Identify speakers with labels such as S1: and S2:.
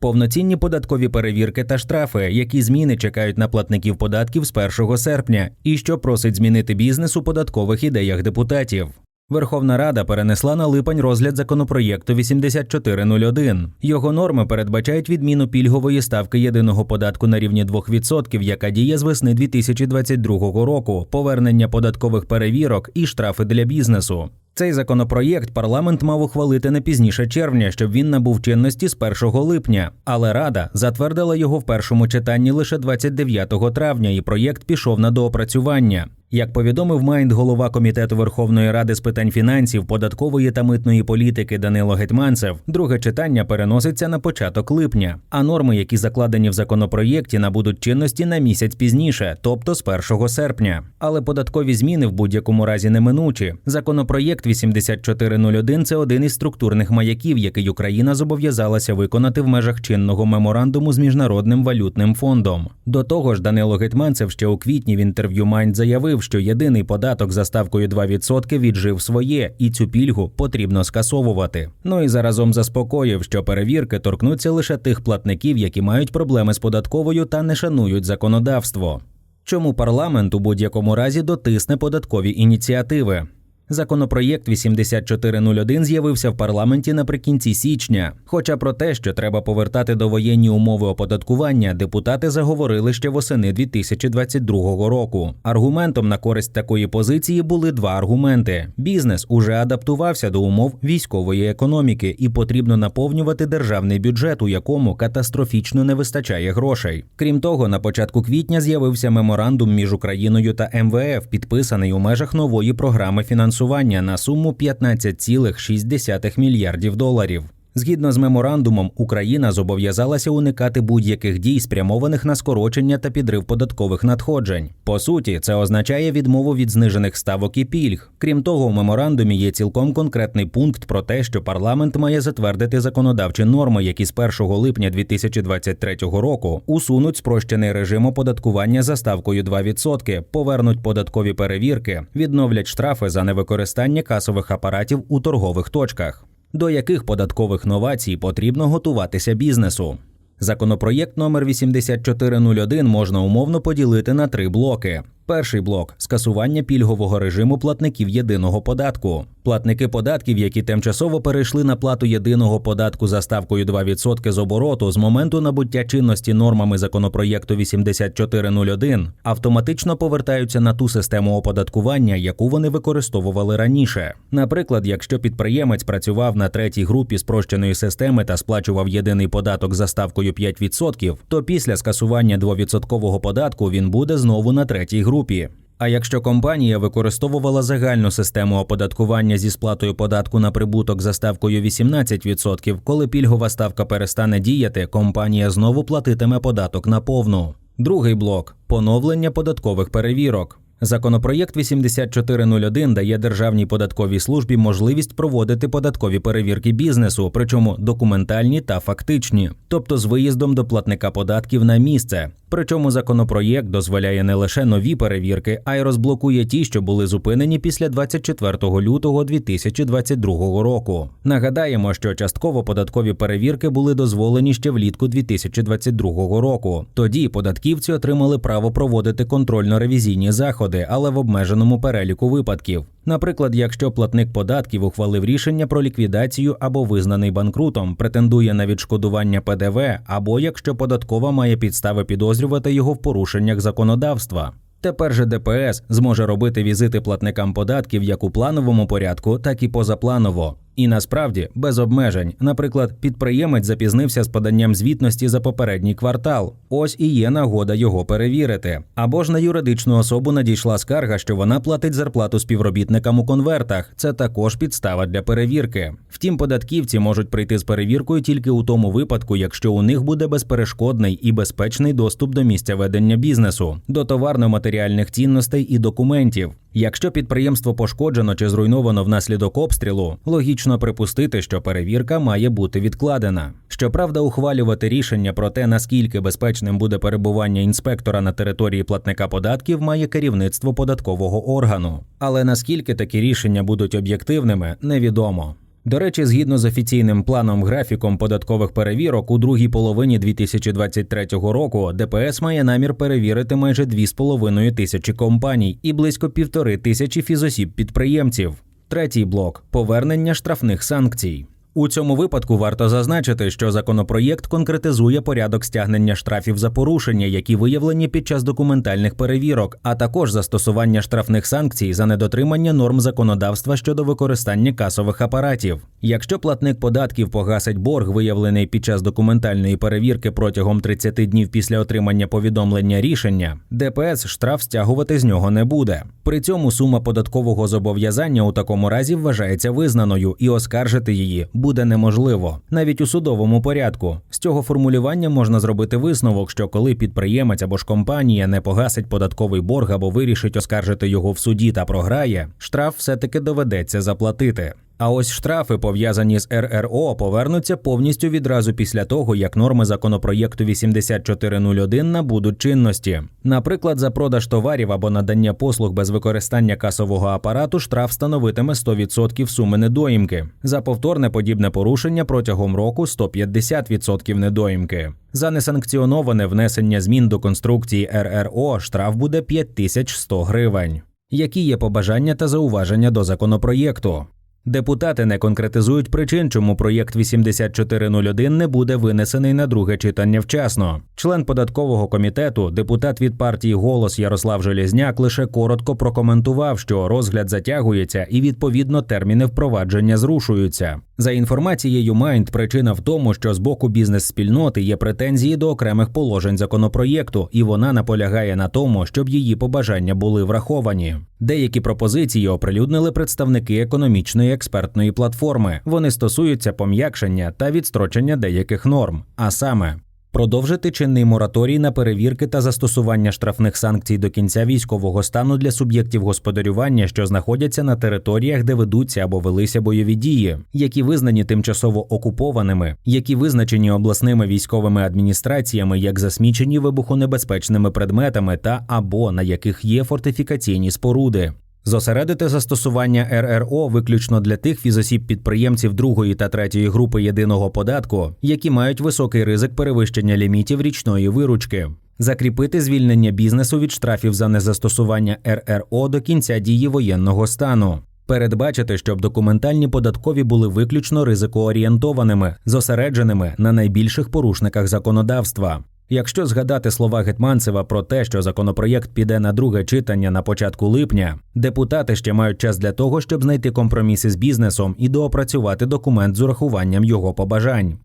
S1: Повноцінні податкові перевірки та штрафи, які зміни чекають на платників податків з 1 серпня, і що просить змінити бізнес у податкових ідеях депутатів. Верховна Рада перенесла на липень розгляд законопроєкту 8401. Його норми передбачають відміну пільгової ставки єдиного податку на рівні 2%, яка діє з весни 2022 року, повернення податкових перевірок і штрафи для бізнесу. Цей законопроєкт парламент мав ухвалити не пізніше червня, щоб він набув чинності з 1 липня. Але Рада затвердила його в першому читанні лише 29 травня, і проєкт пішов на доопрацювання. Як повідомив Майнд, голова комітету Верховної Ради з питань фінансів, податкової та митної політики Данило Гетманцев, друге читання переноситься на початок липня, а норми, які закладені в законопроєкті, набудуть чинності на місяць пізніше, тобто з 1 серпня. Але податкові зміни в будь-якому разі неминучі. Законопроєкт 8401 – це один із структурних маяків, який Україна зобов'язалася виконати в межах чинного меморандуму з міжнародним валютним фондом. До того ж, Данило Гетманцев ще у квітні в інтерв'ю Майнд заявив, що єдиний податок за ставкою 2% віджив своє, і цю пільгу потрібно скасовувати. Ну і заразом заспокоїв, що перевірки торкнуться лише тих платників, які мають проблеми з податковою та не шанують законодавство. Чому парламент у будь-якому разі дотисне податкові ініціативи? Законопроєкт 8401 з'явився в парламенті наприкінці січня. Хоча про те, що треба повертати довоєнні умови оподаткування, депутати заговорили ще восени 2022 року. Аргументом на користь такої позиції були два аргументи: бізнес уже адаптувався до умов військової економіки і потрібно наповнювати державний бюджет, у якому катастрофічно не вистачає грошей. Крім того, на початку квітня з'явився меморандум між Україною та МВФ, підписаний у межах нової програми фінансування фінансування на суму 15,6 мільярдів доларів. Згідно з меморандумом, Україна зобов'язалася уникати будь-яких дій, спрямованих на скорочення та підрив податкових надходжень. По суті, це означає відмову від знижених ставок і пільг. Крім того, в меморандумі є цілком конкретний пункт про те, що парламент має затвердити законодавчі норми, які з 1 липня 2023 року усунуть спрощений режим оподаткування за ставкою 2%, повернуть податкові перевірки, відновлять штрафи за невикористання касових апаратів у торгових точках до яких податкових новацій потрібно готуватися бізнесу. Законопроєкт номер 8401 можна умовно поділити на три блоки. Перший блок скасування пільгового режиму платників єдиного податку. Платники податків, які тимчасово перейшли на плату єдиного податку за ставкою 2% з обороту з моменту набуття чинності нормами законопроєкту 8401, автоматично повертаються на ту систему оподаткування, яку вони використовували раніше. Наприклад, якщо підприємець працював на третій групі спрощеної системи та сплачував єдиний податок за ставкою 5%, то після скасування 2% податку він буде знову на третій групі групі. А якщо компанія використовувала загальну систему оподаткування зі сплатою податку на прибуток за ставкою 18%, коли пільгова ставка перестане діяти, компанія знову платитиме податок на повну. Другий блок поновлення податкових перевірок. Законопроєкт 8401 дає Державній податковій службі можливість проводити податкові перевірки бізнесу, причому документальні та фактичні, тобто з виїздом до платника податків на місце. Причому законопроєкт дозволяє не лише нові перевірки, а й розблокує ті, що були зупинені після 24 лютого 2022 року. Нагадаємо, що частково податкові перевірки були дозволені ще влітку 2022 року. Тоді податківці отримали право проводити контрольно-ревізійні заходи, але в обмеженому переліку випадків. Наприклад, якщо платник податків ухвалив рішення про ліквідацію або визнаний банкрутом, претендує на відшкодування ПДВ, або якщо податкова має підстави підозрювати його в порушеннях законодавства. Тепер же ДПС зможе робити візити платникам податків як у плановому порядку, так і позапланово. І насправді без обмежень. Наприклад, підприємець запізнився з поданням звітності за попередній квартал. Ось і є нагода його перевірити. Або ж на юридичну особу надійшла скарга, що вона платить зарплату співробітникам у конвертах. Це також підстава для перевірки. Втім, податківці можуть прийти з перевіркою тільки у тому випадку, якщо у них буде безперешкодний і безпечний доступ до місця ведення бізнесу, до товарно-матеріальних цінностей і документів. Якщо підприємство пошкоджено чи зруйновано внаслідок обстрілу, логічно припустити, що перевірка має бути відкладена. Щоправда, ухвалювати рішення про те, наскільки безпечним буде перебування інспектора на території платника податків, має керівництво податкового органу. Але наскільки такі рішення будуть об'єктивними, невідомо. До речі, згідно з офіційним планом графіком податкових перевірок, у другій половині 2023 року ДПС має намір перевірити майже 2,5 тисячі компаній і близько півтори тисячі фізосіб підприємців. Третій блок повернення штрафних санкцій. У цьому випадку варто зазначити, що законопроєкт конкретизує порядок стягнення штрафів за порушення, які виявлені під час документальних перевірок, а також застосування штрафних санкцій за недотримання норм законодавства щодо використання касових апаратів. Якщо платник податків погасить борг, виявлений під час документальної перевірки протягом 30 днів після отримання повідомлення рішення, ДПС штраф стягувати з нього не буде. При цьому сума податкового зобов'язання у такому разі вважається визнаною і оскаржити її буде неможливо, навіть у судовому порядку. З цього формулювання можна зробити висновок, що коли підприємець або ж компанія не погасить податковий борг або вирішить оскаржити його в суді та програє, штраф все-таки доведеться заплатити. А ось штрафи, пов'язані з РРО, повернуться повністю відразу після того, як норми законопроєкту 8401 набудуть чинності. Наприклад, за продаж товарів або надання послуг без використання касового апарату штраф становитиме 100% суми недоїмки. За повторне подібне порушення протягом року 150% недоїмки. За несанкціоноване внесення змін до конструкції РРО штраф буде 5100 гривень. Які є побажання та зауваження до законопроєкту? Депутати не конкретизують причин, чому проєкт 8401 не буде винесений на друге читання вчасно. Член податкового комітету, депутат від партії Голос Ярослав Желізняк лише коротко прокоментував, що розгляд затягується і відповідно терміни впровадження зрушуються. За інформацією Майнд, причина в тому, що з боку бізнес-спільноти є претензії до окремих положень законопроєкту, і вона наполягає на тому, щоб її побажання були враховані. Деякі пропозиції оприлюднили представники економічної експертної платформи. Вони стосуються пом'якшення та відстрочення деяких норм, а саме. Продовжити чинний мораторій на перевірки та застосування штрафних санкцій до кінця військового стану для суб'єктів господарювання, що знаходяться на територіях, де ведуться або велися бойові дії, які визнані тимчасово окупованими, які визначені обласними військовими адміністраціями як засмічені вибухонебезпечними предметами та або на яких є фортифікаційні споруди. Зосередити застосування РРО виключно для тих фізосіб-підприємців другої та третьої групи єдиного податку, які мають високий ризик перевищення лімітів річної виручки. Закріпити звільнення бізнесу від штрафів за незастосування РРО до кінця дії воєнного стану. Передбачити, щоб документальні податкові були виключно ризикоорієнтованими, зосередженими на найбільших порушниках законодавства. Якщо згадати слова Гетманцева про те, що законопроєкт піде на друге читання на початку липня, депутати ще мають час для того, щоб знайти компроміси з бізнесом і доопрацювати документ з урахуванням його побажань.